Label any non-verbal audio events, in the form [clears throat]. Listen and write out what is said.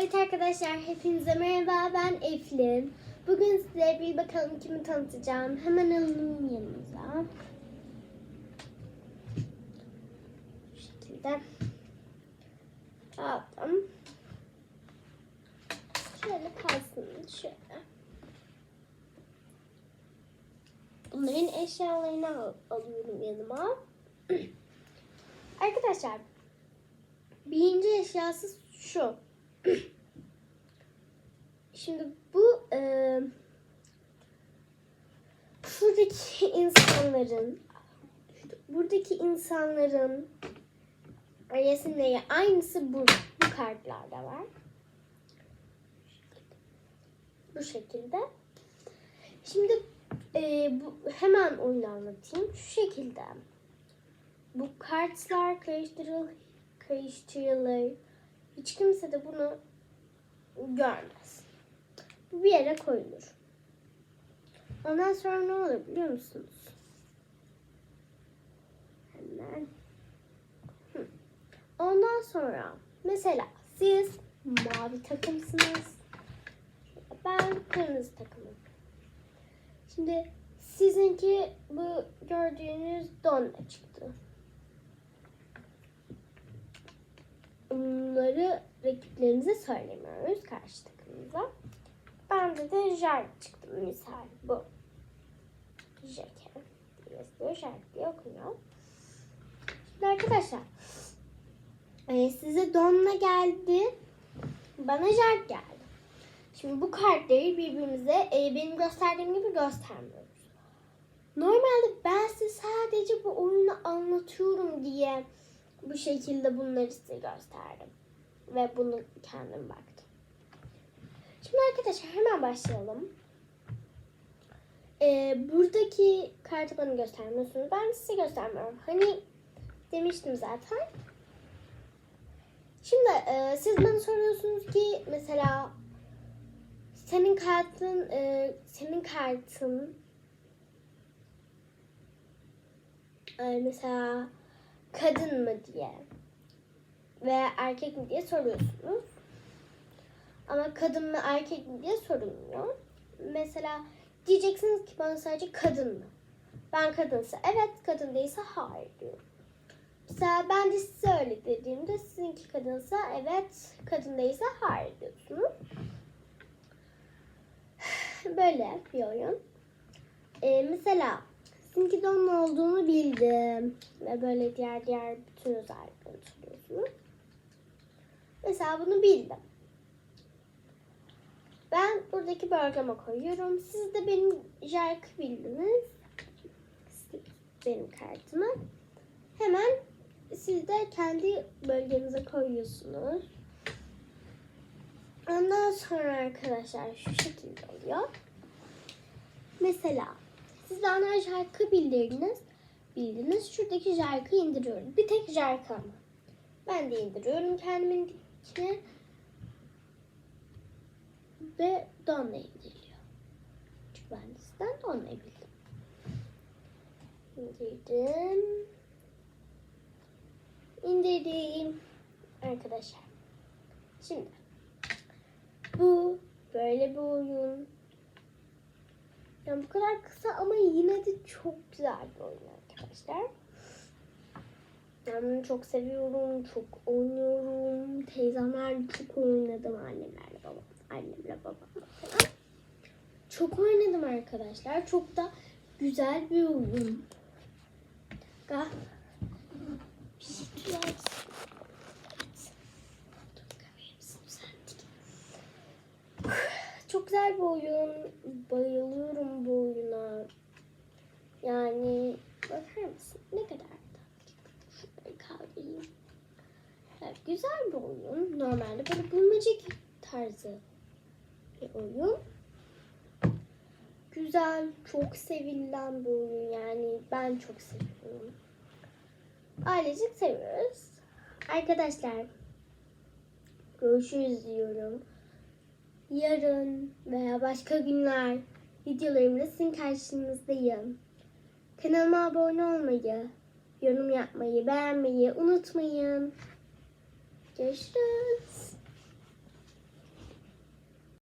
Evet arkadaşlar hepinize merhaba ben Eflin. Bugün size bir bakalım kimi tanıtacağım. Hemen alalım yanımıza. Bu şekilde. Aldım. Şöyle kalsın şöyle. Bunların eşyalarını al- alıyorum yanıma. [clears throat] Arkadaşlar birinci eşyası şu. Şimdi bu e, şuradaki insanların buradaki insanların resimleri aynısı bu, bu kartlarda var. Bu şekilde. Şimdi e, bu, hemen oyunu anlatayım. Şu şekilde. Bu kartlar karıştırıl, karıştırılır. Hiç kimse de bunu görmez. Bu bir yere koyulur. Ondan sonra ne olur biliyor musunuz? Hemen. Hı. Ondan sonra mesela siz mavi takımsınız. Ben kırmızı takımım. Şimdi sizinki bu gördüğünüz donla çıktı. Bunları rakiplerimize söylemiyoruz karşı takımımıza. Bende de Jark çıktı misal bu. Jake diye yazılıyor. Jark diye okunuyor. Şimdi arkadaşlar e, size Don'la geldi. Bana Jark geldi. Şimdi bu kartları birbirimize e, benim gösterdiğim gibi göstermiyoruz. Normalde ben size sadece bu oyunu anlatıyorum diye bu şekilde bunları size gösterdim. Ve bunu kendim baktım. Şimdi arkadaşlar hemen başlayalım. Ee, buradaki kartı bana göstermiyorsunuz. Ben size göstermiyorum. Hani demiştim zaten. Şimdi e, siz bana soruyorsunuz ki mesela senin kartın e, senin kartın e, mesela kadın mı diye veya erkek mi diye soruyorsunuz. Ama kadın mı erkek mi diye sorulmuyor. Mesela diyeceksiniz ki bana sadece kadın mı? Ben kadınsa evet, kadın değilse hayır diyorum. Mesela ben de size öyle dediğimde sizinki kadınsa evet, kadın değilse hayır diyorsunuz. [sighs] Böyle bir oyun. Ee, mesela sizinki don olduğunu bildim. Ve böyle diğer diğer bütün özellikleri soruyorsunuz. Mesela bunu bildim. Ben buradaki bölgeme koyuyorum. Siz de benim jarkı bildiniz. Benim kartımı. Hemen siz de kendi bölgenize koyuyorsunuz. Ondan sonra arkadaşlar şu şekilde oluyor. Mesela siz bana jarkı bildiniz. Bildiniz. Şuradaki jarkı indiriyorum. Bir tek jarkı ama. Ben de indiriyorum kendiminkini. Ve donla indiriliyor. Çünkü ben de sizden donlayı bildim. İndirdim. İndirdim. Arkadaşlar. Şimdi. Bu böyle bir oyun. Yani bu kadar kısa ama yine de çok güzel bir oyun arkadaşlar. Ben bunu çok seviyorum, çok oynuyorum. Teyzemlerle çok oynadım, annemlerle babam, annemle babam. Çok oynadım arkadaşlar. Çok da güzel bir oyun. Ga bir şey güzel bir oyun. Bayılıyorum bu oyuna. Yani bakar mısın? Ne kadar tatlı. Şurayı. Evet, güzel bir oyun. Normalde böyle bulmaca tarzı bir oyun. Güzel, çok sevilen bir oyun. Yani ben çok seviyorum. Ailecek seviyoruz. Arkadaşlar görüşürüz diyorum yarın veya başka günler videolarımda sizin karşınızdayım. Kanalıma abone olmayı, yorum yapmayı, beğenmeyi unutmayın. Görüşürüz.